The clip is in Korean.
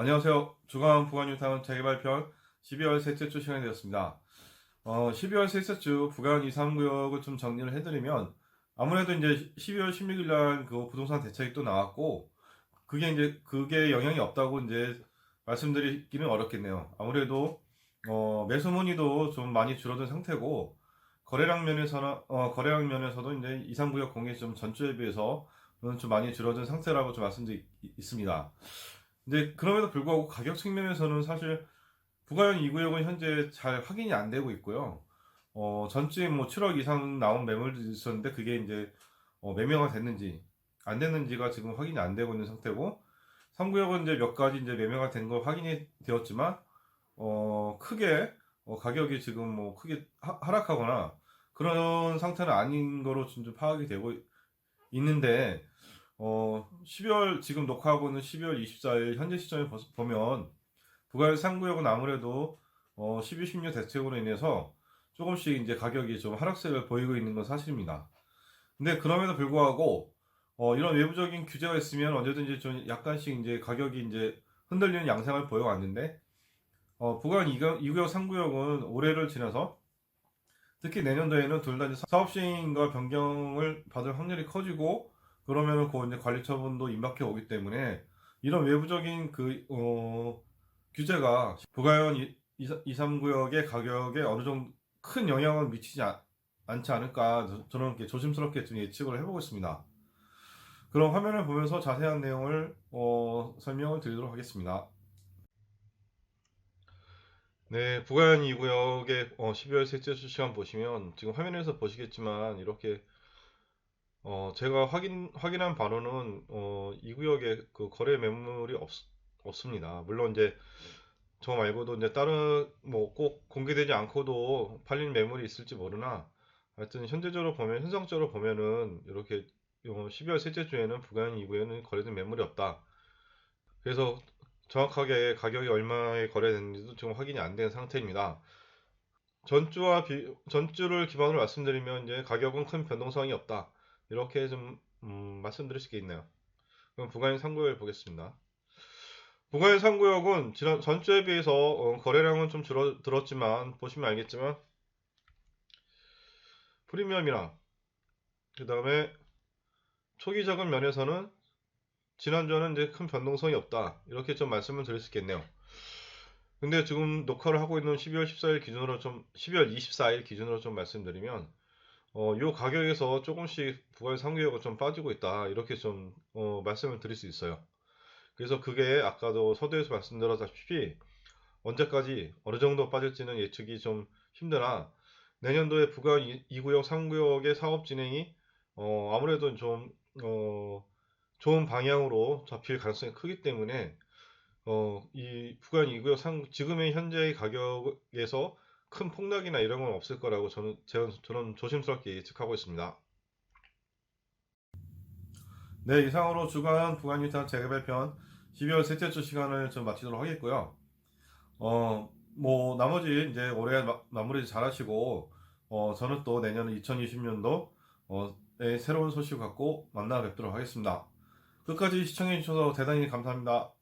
안녕하세요. 주간 부관유타운 재개발편 12월 셋째 주 시간이 되었습니다. 어, 12월 셋째 주 부관 2, 3구역을 좀 정리를 해드리면 아무래도 이제 12월 16일 날 그 부동산 대책이 또 나왔고 그게 이제 그게 영향이 없다고 이제 말씀드리기는 어렵겠네요. 아무래도 어, 매수 문의도 좀 많이 줄어든 상태고 거래량 면에서나 어, 거래량 면에서도 이제 2, 3구역 공개 좀 전주에 비해서 좀 많이 줄어든 상태라고 좀 말씀드리겠습니다. 근데 그럼에도 불구하고 가격 측면에서는 사실 부가형 2구역은 현재 잘 확인이 안 되고 있고요. 어, 전주에 뭐 7억 이상 나온 매물도 있었는데 그게 이제 어, 매매가 됐는지 안 됐는지가 지금 확인이 안 되고 있는 상태고 3구역은 이제 몇 가지 이제 매매가 된 거 확인이 되었지만 어, 크게 어, 가격이 지금 뭐 크게 하, 하락하거나 그런 상태는 아닌 거로 좀 파악이 되고 있는데 어, 12월 지금 녹화하고 있는 12월 24일 현재 시점에 보- 보면 부가의 상구역은 아무래도 어, 12, 16 대책으로 인해서 조금씩 이제 가격이 좀 하락세를 보이고 있는 건 사실입니다. 근데 그럼에도 불구하고 어, 이런 외부적인 규제가 있으면 언제든지 좀 약간씩 이제 가격이 이제 흔들리는 양상을 보여왔는데 어, 부간 2구역, 3구역은 올해를 지나서 특히 내년도에는 둘 다 사업 시행과 변경을 받을 확률이 커지고 그러면은 그 이제 관리 처분도 임박해 오기 때문에 이런 외부적인 그 어, 규제가 부가연 2, 2, 3구역의 가격에 어느 정도 큰 영향을 미치지 않, 않지 않을까 저- 저는 이렇게 조심스럽게 좀 예측을 해보고 있습니다. 그럼 화면을 보면서 자세한 내용을 어, 설명을 드리도록 하겠습니다. 네, 부가연 2구역의 어, 12월 셋째 주 시간 보시면 지금 화면에서 보시겠지만 이렇게 어, 제가 확인, 확인한 바로는, 어, 이 구역에 그 거래 매물이 없, 없습니다. 물론 이제 저 말고도 이제 다른 뭐 꼭 공개되지 않고도 팔리는 매물이 있을지 모르나 하여튼 현재적으로 보면, 현상적으로 보면은 이렇게 어, 12월 셋째 주에는 부가형 2구에는 거래된 매물이 없다. 그래서 정확하게 가격이 얼마에 거래됐는지도 지금 확인이 안 된 상태입니다. 전주와 비, 전주를 기반으로 말씀드리면 이제 가격은 큰 변동성이 없다. 이렇게 좀 음, 말씀드릴 수 있겠네요. 그럼 부가인 3구역을 보겠습니다. 부가인 3구역은 지난 전주에 비해서 어, 거래량은 좀 줄어들었지만 보시면 알겠지만 프리미엄이나 그 다음에 초기 자금 면에서는 지난주와는 이제 큰 변동성이 없다. 이렇게 좀 말씀을 드릴 수 있겠네요. 근데 지금 녹화를 하고 있는 12월 14일 기준으로 좀 12월 24일 기준으로 좀 말씀드리면 어, 요 가격에서 조금씩 부가의 상계가 좀 빠지고 있다. 이렇게 좀 어, 말씀을 드릴 수 있어요. 그래서 그게 아까도 서두에서 말씀드렸다시피 언제까지 어느 정도 빠질지는 예측이 좀 힘드나 내년도에 부가 2구역, 3구역의 사업 진행이 어, 아무래도 좀 어, 좋은 방향으로 잡힐 가능성이 크기 때문에 어, 이 부간 2구역 상, 지금의 현재의 가격에서 큰 폭락이나 이런 건 없을 거라고 저는, 제- 저는 조심스럽게 예측하고 있습니다. 네, 이상으로 주간 부간 유탄 재개발편 12월 셋째 주 시간을 좀 마치도록 하겠고요. 어, 뭐, 나머지 이제 올해 마, 마무리 잘 하시고, 어, 저는 또 내년 2020년도, 어, 에 새로운 소식 갖고 만나 뵙도록 하겠습니다. 끝까지 시청해주셔서 대단히 감사합니다.